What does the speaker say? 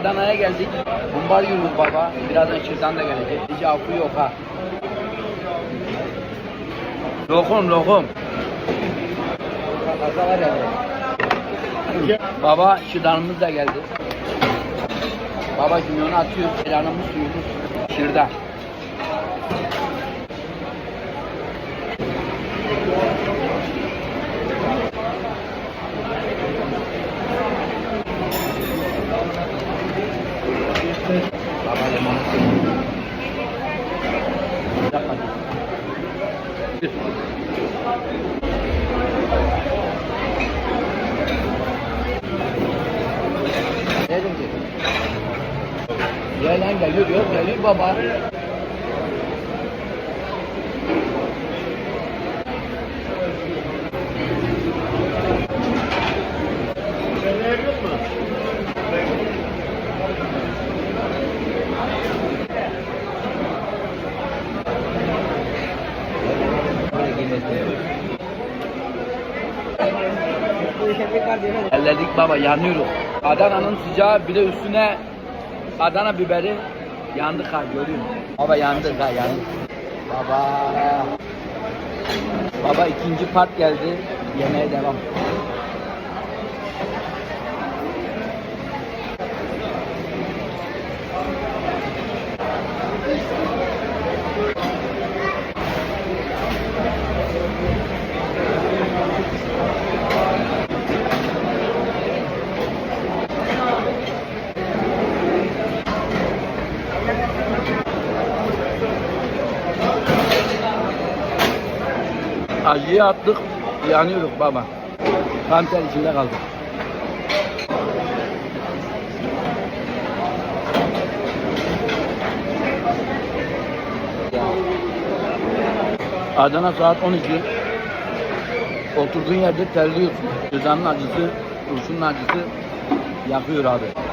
Adana'ya geldik. Mumbar yiyoruz baba. Birazdan Şırdan da gelecek. Hiç affı yok ha. Lokum lokum. Baba şırdanımız da geldi. Baba şimdi onu atıyor. Şırdanımız suyumuz. Şırdan. Baba limonu suyumuz. Yapma. Ne dedi? Ya lan geliyor yok geliyor baba. Elledik baba yanıyoruz. Adana'nın sıcağı bir de üstüne Adana biberi yandık ha görüyor? Baba yandık ha yandık. Baba. Baba ikinci part geldi. Yemeğe devam. Acıyı attık, yanıyoruz baba. Kanter içinde kaldık. Adana saat 12. Oturduğun yerde terliyorsun. Cezanın acısı, kurşunun acısı yakıyor abi.